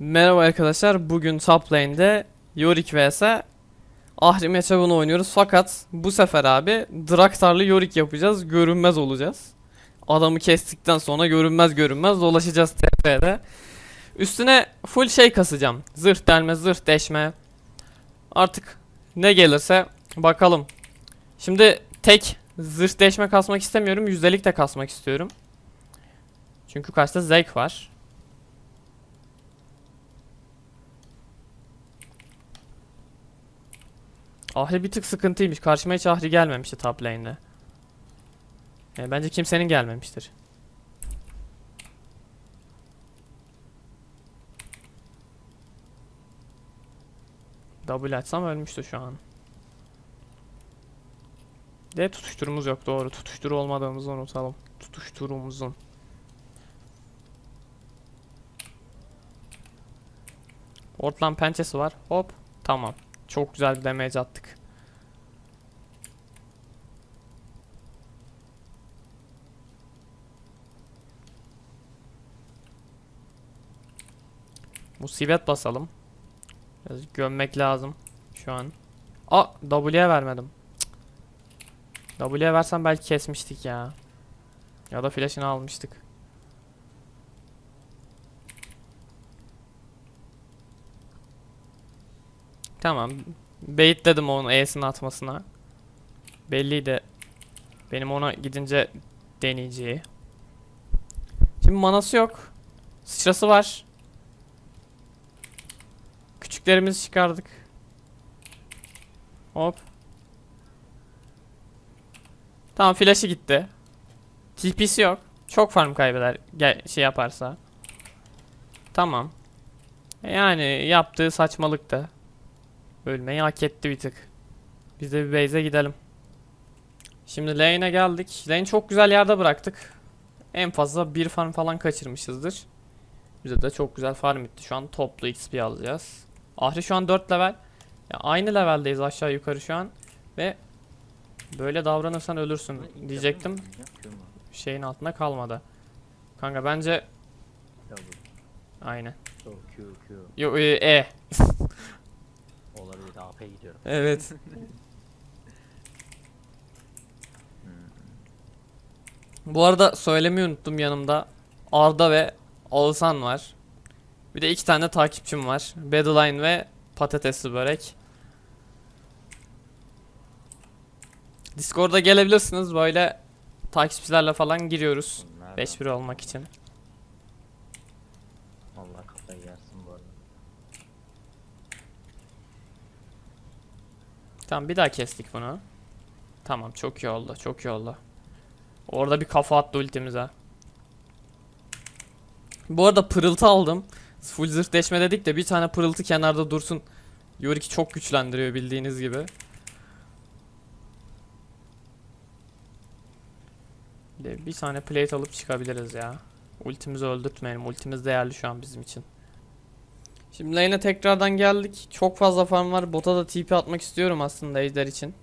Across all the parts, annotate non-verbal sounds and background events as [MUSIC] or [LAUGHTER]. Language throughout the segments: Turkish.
Merhaba arkadaşlar. Bugün top lane'de Yorick vs Ahri matchup'ını oynuyoruz. Fakat bu sefer abi Draktar'lı Yorick yapacağız. Görünmez olacağız. Adamı kestikten sonra görünmez görünmez dolaşacağız TP'de. Üstüne full şey kasacağım. Zırh delme, zırh deşme. Artık ne gelirse bakalım. Şimdi tek zırh deşme kasmak istemiyorum. Yüzdelik de kasmak istiyorum. Çünkü karşıda Zek var. Ahri bir tık sıkıntıymış. Karşıma hiç Ahri gelmemişti top lane'de. Yani bence kimsenin gelmemiştir. W açsam ölmüştü şu an. De tutuşturumuz yok doğru. Tutuşturu olmadığımızı unutalım. Tutuşturumuzun. Ortlan pençesi var. Hop. Tamam. Çok güzel bir damage attık. Musibet basalım. Biraz gömmek lazım şu an. Aa W'ye vermedim. Cık. W'ye versem belki kesmiştik ya. Ya da flash'ını almıştık. Tamam. Bait dedim onun E'sini atmasına. Belliydi. Benim ona gidince deneyeceği. Şimdi manası yok. Sıçrası var. Küçüklerimizi çıkardık. Hop. Tamam flash'ı gitti. TP'si yok. Çok farm kaybeder gel şey yaparsa. Tamam. Yani yaptığı saçmalıktı. Ölmeyi hak etti bir tık. Biz de bir base'e gidelim. Şimdi lane'e geldik. Lane çok güzel yerde bıraktık. En fazla bir farm falan kaçırmışızdır. Bize de çok güzel farm etti. Şu an toplu XP alacağız. Ahri şu an 4 level. Ya aynı leveldeyiz aşağı yukarı şu an. Ve böyle davranırsan ölürsün diyecektim. Şeyin altında kalmadı. Kanka bence aynen. So Q Q Yo e, e. [LAUGHS] olabilir AP gidiyorum. Evet. [LAUGHS] Bu arada söylemeyi unuttum yanımda. Arda ve Oğuzhan var. Bir de iki tane takipçim var. Battleline ve Patatesli Börek. Discord'a gelebilirsiniz. Böyle takipçilerle falan giriyoruz. Bunlar 5-1 olmak için. Allah kafayı yersin bu arada. Tamam bir daha kestik bunu. Tamam çok iyi oldu. Çok iyi oldu. Orada bir kafa attı ultimize. Bu arada pırıltı aldım. Full zırh deşme dedik de bir tane pırıltı kenarda dursun. Yorick'i çok güçlendiriyor bildiğiniz gibi. Bir tane plate alıp çıkabiliriz ya. Ultimizi öldürtmeyelim. Ultimiz değerli şu an bizim için. Şimdi lane'e tekrardan geldik. Çok fazla farm var. Bota da TP atmak istiyorum aslında ejder için.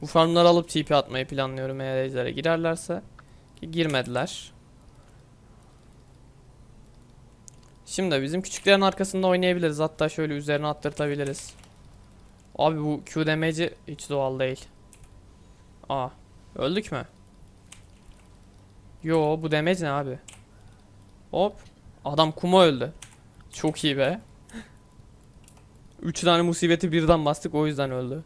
Bu farmları alıp TP atmayı planlıyorum eğer ejder'e girerlerse. Ki girmediler. Şimdi bizim küçüklerin arkasında oynayabiliriz. Hatta şöyle üzerine attırtabiliriz. Abi bu Q damage'i hiç doğal değil. Aa. Öldük mü? Yo bu damage ne abi? Hop. Adam kuma öldü. Çok iyi be. 3 tane musibeti birden bastık o yüzden öldü.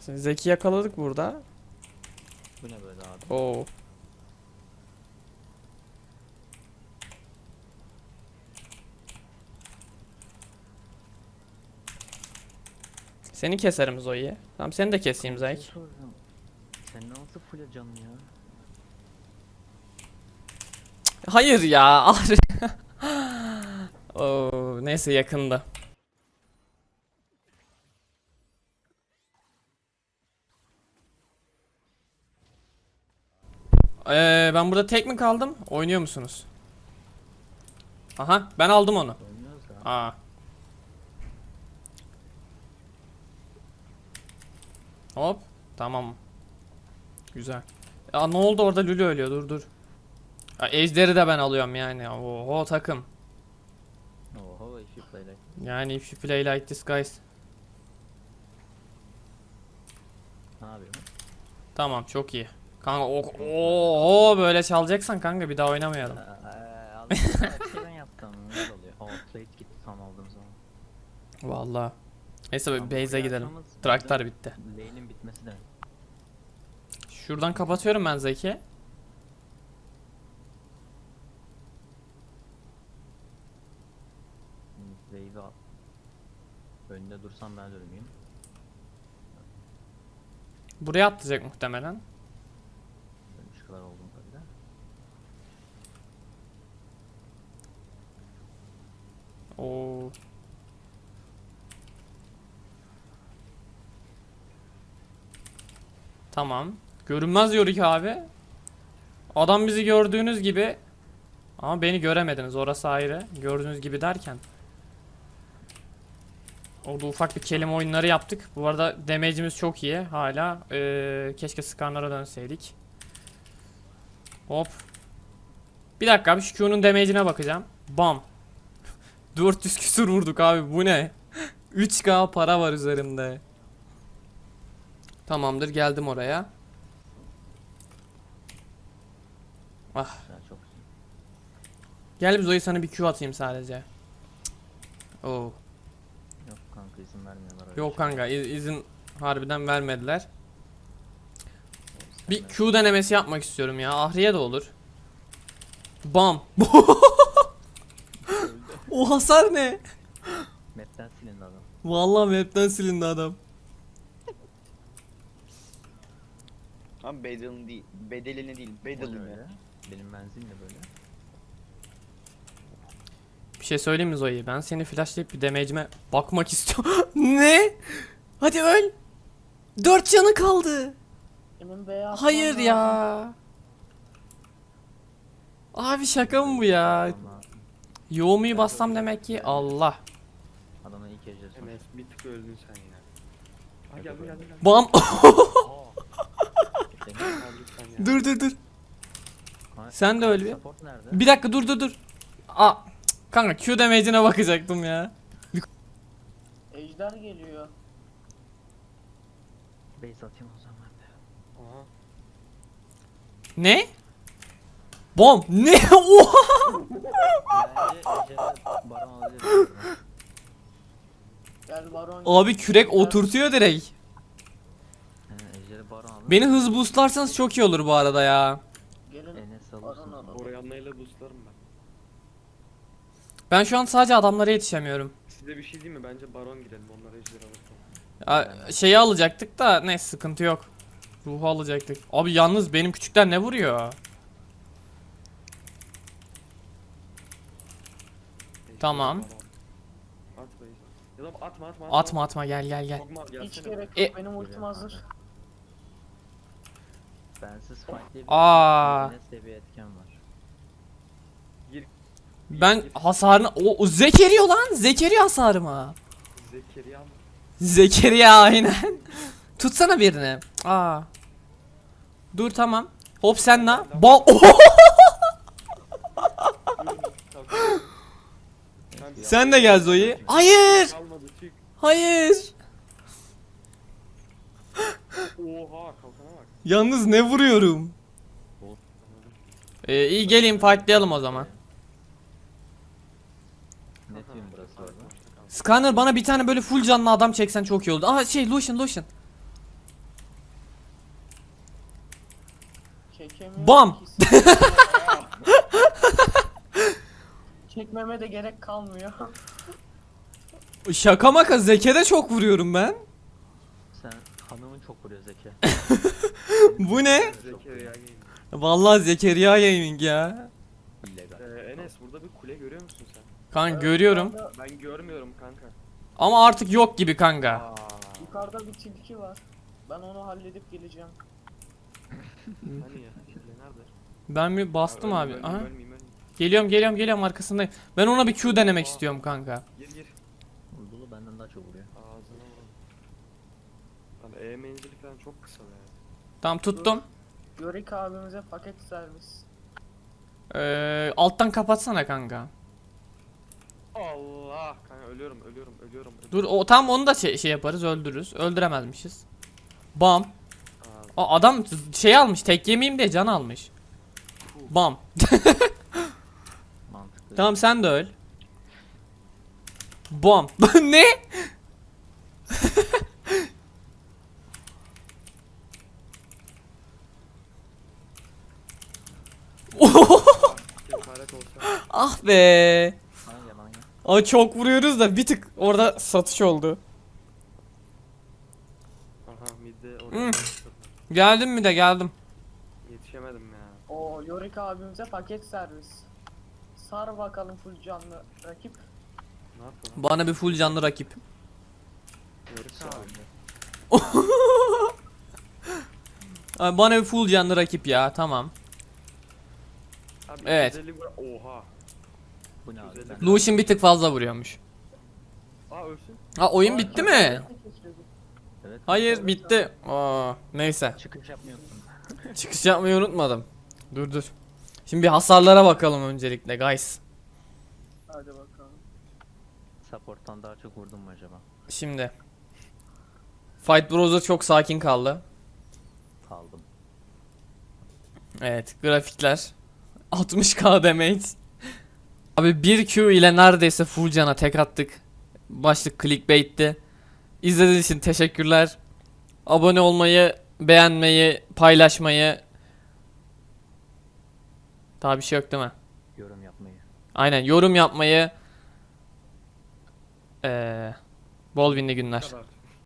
Zeki yakaladık burada. Bu ne böyle abi? Oo. Seni keserim Zoe'yi. Tamam seni de keseyim Zek. Sen nasıl full canlı ya? Hayır ya. [LAUGHS] Oo, neyse yakında. Ee, ben burada tek mi kaldım? Oynuyor musunuz? Aha ben aldım onu. Aa. Hop. Tamam. Güzel. Ya ne oldu orada Lülü ölüyor dur dur. Ya, ejderi de ben alıyorum yani. Oho takım. Oho if you play like. Yani if you play like this guys. Ne yapıyorsun? Tamam çok iyi. Kanka o, o, o böyle çalacaksan kanka bir daha oynamayalım. Eee aldım. Bir ben yaptım. Ne oluyor? Plate gitti tam aldığım zaman. Vallahi. Neyse base'e gidelim. Traktör bitti. Lane'in bitmesi demek. Şuradan kapatıyorum ben Zeki. Şimdi Wave'i al. Önünde dursam ben de ölmeyeyim. Buraya atlayacak muhtemelen. Ölmüş kadar oldum tabii de. Oo. Tamam. Görünmez Yorick abi. Adam bizi gördüğünüz gibi ama beni göremediniz orası ayrı. Gördüğünüz gibi derken. Orada ufak bir kelime oyunları yaptık. Bu arada damage'imiz çok iyi hala. Ee, keşke skarnlara dönseydik. Hop. Bir dakika abi şu Q'nun damage'ine bakacağım. Bam. [LAUGHS] 400 küsur vurduk abi bu ne? [LAUGHS] 3k para var üzerimde. Tamamdır geldim oraya. Ah gel Zoe sana bir Q atayım sadece. Oo. Yok kanka izin vermiyorlar öyle Yok kanka iz- izin harbiden vermediler. Bir Q denemesi yapmak istiyorum ya. Ahriye de olur. Bam. [LAUGHS] o hasar ne? Map'ten silindi adam. Vallahi map'ten silindi adam. Ama bedelini değil. Bedelini değil. Bedelini. Benim menzil de böyle. Şey söyleyeyim mi Zoe? Ben seni flashlayıp bir damage'ime bakmak istiyorum. [LAUGHS] ne? Hadi öl. Dört canı kaldı. Hayır ya. Abi şaka mı bu ya? Yoğumuyu bassam demek ki Allah. ilk ejder sonra. Enes bir tık öldün sen ya. Ha geldi geldi geldi. Bam. [LAUGHS] Dur dur dur. Sen de öl bir. Bir dakika dur dur dur. Aa, kanka Q damage'ine bakacaktım ya. Ejder geliyor. Base atayım o zaman. Aha. Ne? Bom. Ne? [LAUGHS] Oha. Bence ejderi baron alabiliriz. Gel baron. Abi kürek oturtuyor direkt. He baron. Beni hız boostlarsanız çok iyi olur bu arada ya. Gelin Enes baron alırsın. alalım. Oraya anlayla boostlarım ben. Şu an sadece adamlara yetişemiyorum. Size bir şey diyeyim mi? Bence baron gidelim. Onlar ejder. Ya, şeyi alacaktık da ne sıkıntı yok. Ruhu alacaktık. Abi yalnız benim küçükler ne vuruyor? Tamam. Atma ejder. Ya da atma atma Atma atma gel gel gel. Hiç gerek E- yok. Benim ultim hazır. Bensiz fight Aa. Ne seviye etken var. Ben hasarını o, o Zekeriya lan Zekeriya hasarıma. Zekeriya mı? Zekeriya aynen. [LAUGHS] Tutsana birini. Aa. Dur tamam. Hop sen la. Ba [LAUGHS] sen de gel Zoe. Hayır. Hayır. Oha kalkana bak. Yalnız ne vuruyorum? Ee, iyi gelin fightlayalım o zaman. Ne tüm burası orada? Scanner bana bir tane böyle full canlı adam çeksen çok iyi oldu. Aa şey Lucian Lucian. Çekemiyorum. Bam! ki. Çekmeme de gerek kalmıyor. Şaka maka Zeke de çok vuruyorum ben. Sen hanımın çok vuruyor Zeki. [LAUGHS] Bu ne? Zekeriya Gaming. Vallahi Zekeriya Gaming ya. İllegal. Ee, Enes burada bir kule görüyor musun sen? Kanka görüyorum. Ben görmüyorum kanka. Ama artık yok gibi kanka. Aa. yukarıda bir tilki var. Ben onu halledip geleceğim. Hani ya? Kule nerede? Ben bir bastım abi. ölmeyeyim, Aha. ölmeyeyim, ölmeyeyim. Geliyorum geliyorum geliyorum arkasındayım. Ben ona bir Q denemek istiyorum kanka. Gir gir. Dulu benden daha çok vuruyor. Ağzına vurun. Lan E menzili falan çok kısa be. Tamam tuttum. Yorick abimize paket servis. Ee, alttan kapatsana kanka. Ölüyorum ölüyorum ölüyorum. Dur o tam onu da şey, şey yaparız öldürürüz. Öldüremezmişiz. Bam. Aa, adam şey almış tek yemeyeyim diye can almış. Bam. [LAUGHS] Mantıklı. Tamam sen de öl. Bam. [LAUGHS] ne? [LAUGHS] ah be. Aa çok vuruyoruz da bir tık orada satış oldu. Aha midde Hmm. oraya. Geldim mi de geldim. Yetişemedim ya. Oo Yorick abimize paket servis. Sar bakalım full canlı rakip. Ne lan? Bana bir full canlı rakip. Yörük abi. [LAUGHS] Ay, Bana bir full canlı rakip ya tamam. Abi Evet. 150 vur- Oha. Bu ne abi? Lucian bir tık fazla vuruyormuş. Aa ölsün. Ha oyun Aa, bitti mi? Evet. Hayır bitti. Aa, neyse. Çıkış yapmıyorsun. [LAUGHS] Çıkış yapmayı unutmadım. Dur dur. Şimdi bir hasarlara bakalım öncelikle guys. Hadi bakalım. Support'tan daha çok vurdum mu acaba? Şimdi. Fight Bros'da çok sakin kaldı. Kaldım. Evet grafikler. 60k damage. Abi 1 Q ile neredeyse full cana tek attık. Başlık clickbait'ti. İzlediğiniz için teşekkürler. Abone olmayı, beğenmeyi, paylaşmayı. Daha bir şey yok değil mi? Yorum yapmayı. Aynen yorum yapmayı. Ee, bol winli günler. Kadar.